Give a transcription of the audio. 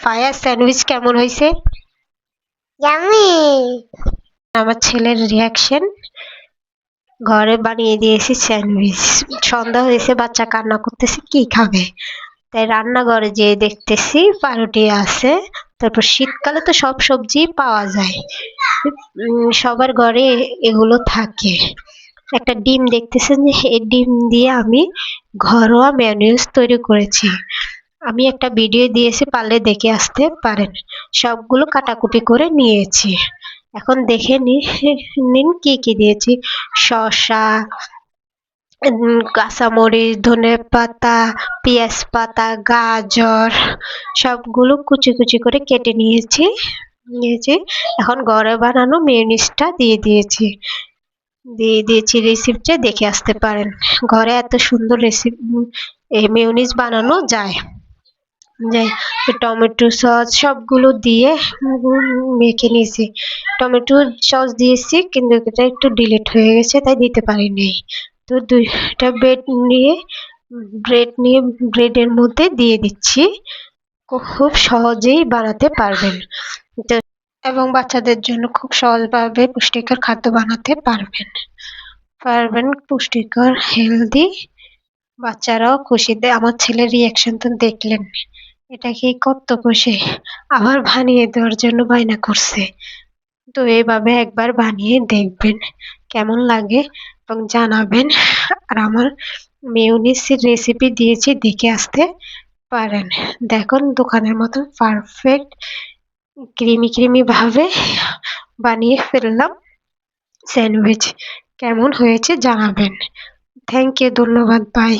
Fire sandwich কেমন হয়েছে yummy আমার ছেলের রিয়াকশন ঘরে বানিয়ে দিয়েছি স্যান্ডউইচ। সন্ধ্যা হয়েছে বাচ্চা কান্না করতেছে কি খাবে? তাই রান্নাঘরে যেয়ে দেখতেছি পাউরুটি আছে তারপর শীতকালে তো সব সবজি পাওয়া যায়। সবার ঘরে এগুলো থাকে। একটা ডিম দেখতেছেন যে এই ডিম দিয়ে আমি ঘরোয়া ম্যানুয়েলস তৈরি করেছি। আমি একটা ভিডিও দিয়েছি, পারলে দেখে আসতে পারেন। সবগুলো কাটাকুটি করে নিয়েছি। এখন দেখে নিন কি কি দিয়েছি। শসা কাঁচামরিচ, ধনে পাতা, পেঁয়াজ পাতা, গাজর, সবগুলো কুচি কুচি করে কেটে নিয়েছি নিয়েছি। এখন ঘরে বানানো মেয়নিজটা দিয়ে দিয়েছি। দিয়ে দিয়েছি রেসিপিটা দেখে আসতে পারেন। ঘরে এত সুন্দর রেসিপি মেয়নিজ বানানো যায়। যাই টমেটো সস সবগুলো দিয়ে মেখে নিয়েছি। টমেটো সস দিয়েছি, কিন্তু এটা একটু ডিলিট হয়ে গেছে, তাই দিতে পারিনি। তো দুইটা ব্রেড নিয়ে ব্রেড নিয়ে ব্রেডের মধ্যে দিয়ে দিচ্ছি। খুব সহজেই বানাতে পারবেন। এবং বাচ্চাদের জন্য খুব সহজভাবে পুষ্টিকর খাদ্য বানাতে পারবেন। পারবেন পুষ্টিকর হেলদি বাচ্চারাও খুশিতে আমার ছেলের রিয়াকশন তো দেখলেন এটা কি কত খুশি আবার বানিয়ে দেওয়ার জন্য বায়না করছে। তো এইভাবে একবার বানিয়ে দেখবেন কেমন লাগে এবং জানাবেন। আর আমার মেয়নিসের রেসিপি দিয়েছি, দেখে আসতে পারেন। দেখুন, দোকানের মতন পারফেক্ট ক্রিমি ক্রিমি ভাবে বানিয়ে ফেললাম। স্যান্ডউইচ কেমন হয়েছে জানাবেন। থ্যাংক ইউ ধন্যবাদ বাই